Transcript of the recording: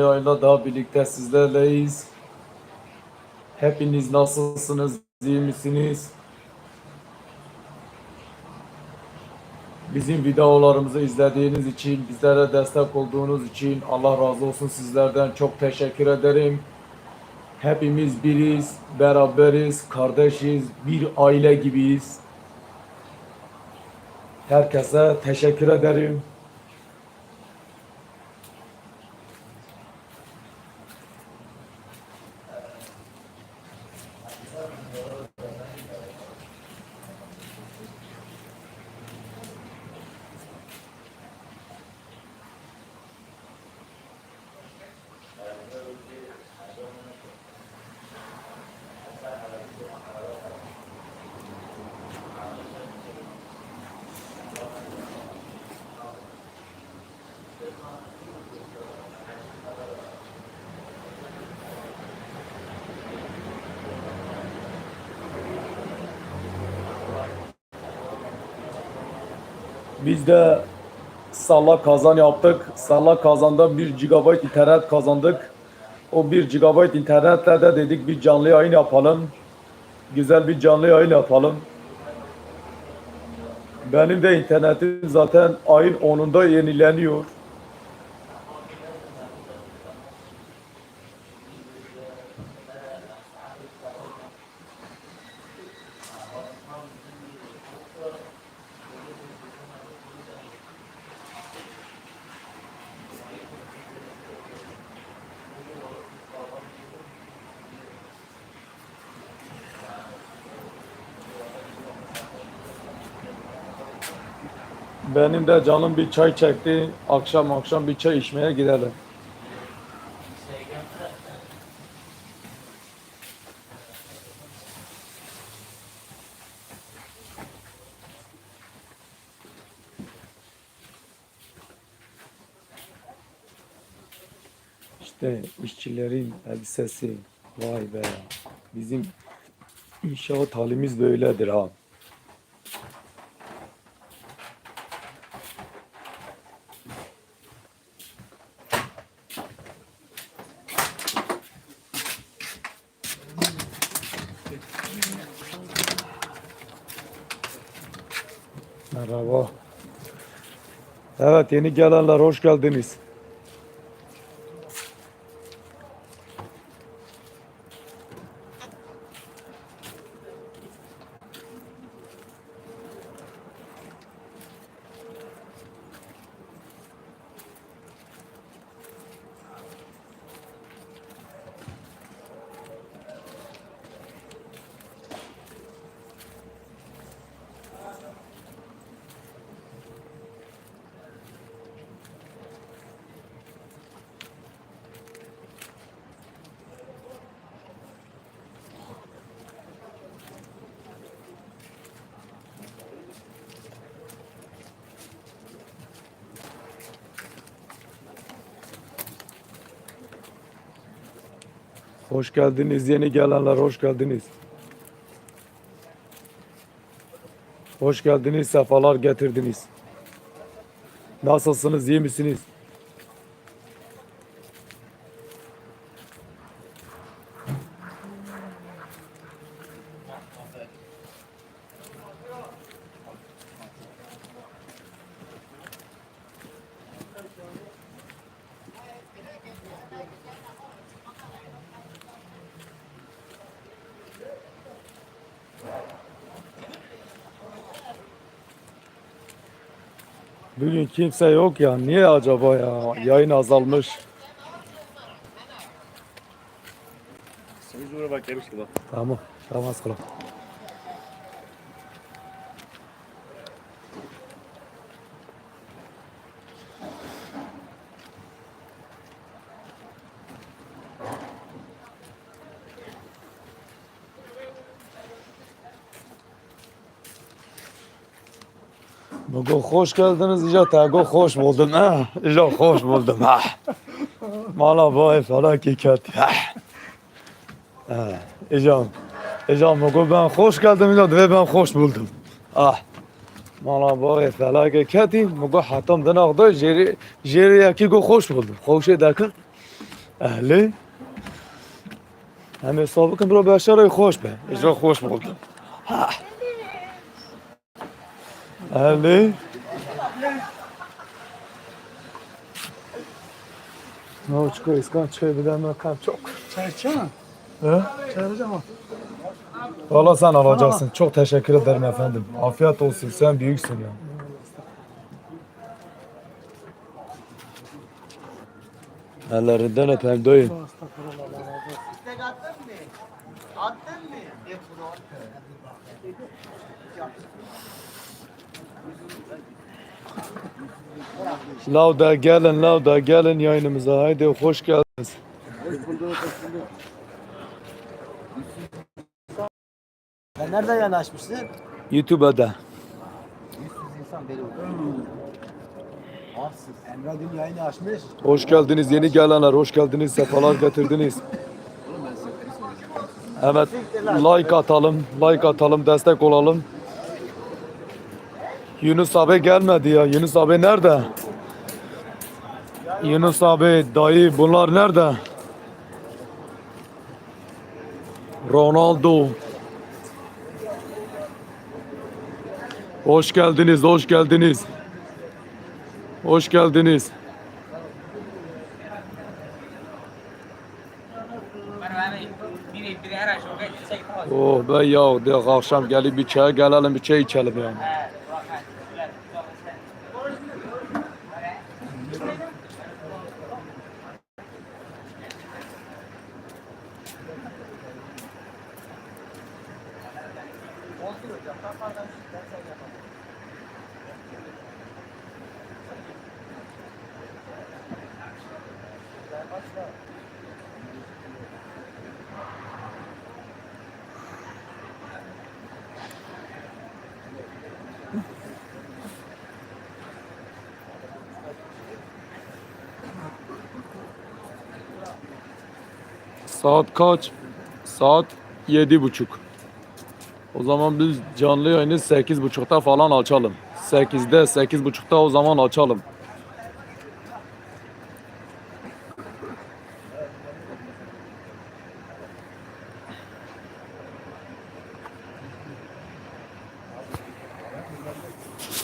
yayında daha birlikte sizlerleyiz. Hepiniz nasılsınız? İyi misiniz? Bizim videolarımızı izlediğiniz için, bizlere destek olduğunuz için Allah razı olsun sizlerden çok teşekkür ederim. Hepimiz biriz, beraberiz, kardeşiz, bir aile gibiyiz. Herkese teşekkür ederim. Biz de Salla kazan yaptık. Salla kazanda 1 GB internet kazandık. O 1 GB internetle de dedik bir canlı yayın yapalım. Güzel bir canlı yayın yapalım. Benim de internetim zaten ayın 10'unda yenileniyor. Benim de canım bir çay çekti. Akşam akşam bir çay içmeye gidelim. İşte işçilerin elbisesi. Vay be. Bizim inşaat halimiz böyledir ha. Merhaba. Evet yeni gelenler hoş geldiniz. Hoş geldiniz yeni gelenler hoş geldiniz. Hoş geldiniz sefalar getirdiniz. Nasılsınız iyi misiniz? Bugün kimse yok ya. Niye acaba ya? Yayın azalmış. Biz buraya bak demiş ki bak. Tamam. Tamam az kala. Bugün hoş geldiniz. İca tego hoş buldum. Ha. İca hoş buldum. Ha. Mala boy felaket. Ha. İcam. İcam bugün ben hoş geldim İca ve ben hoş buldum. Ah. Mala boy felaket. Bugün hatam denakda jeri jeri yaki go hoş buldum. Hoş ederken. Ehli. Hem hesabı kın bro beşere hoş be. İcra hoş buldum. Ha. Ehli. Ne o çıkıyor iskan çay bir de mekan çok. Çay içeceğim mi? He? Çay alacağım mı? Valla sen alacaksın. Çok teşekkür ederim efendim. Afiyet olsun. Sen büyüksün ya. Ellerinden öpeyim dayı. İstek attın mı? Attın mı? Lavda gelin, lavda gelin yayınımıza. Haydi hoş geldiniz. Sen nereden yanaşmışsın? YouTube'da. 100 insan beri oldu. Emre dün yayını açmış. Hoş geldiniz yeni gelenler. Hoş geldiniz. Sefalar getirdiniz. Evet. Like atalım. Like atalım. Destek olalım. Yunus abi gelmedi ya. Yunus abi nerede? Yunus abi, dayı bunlar nerede? Ronaldo. Hoş geldiniz, hoş geldiniz. Hoş geldiniz. Oh be ya de akşam gelip bir çay gelelim bir çay içelim yani. Gracias. Saat kaç? Saat yedi buçuk. O zaman biz canlı yayını sekiz buçukta falan açalım. Sekizde, sekiz buçukta o zaman açalım.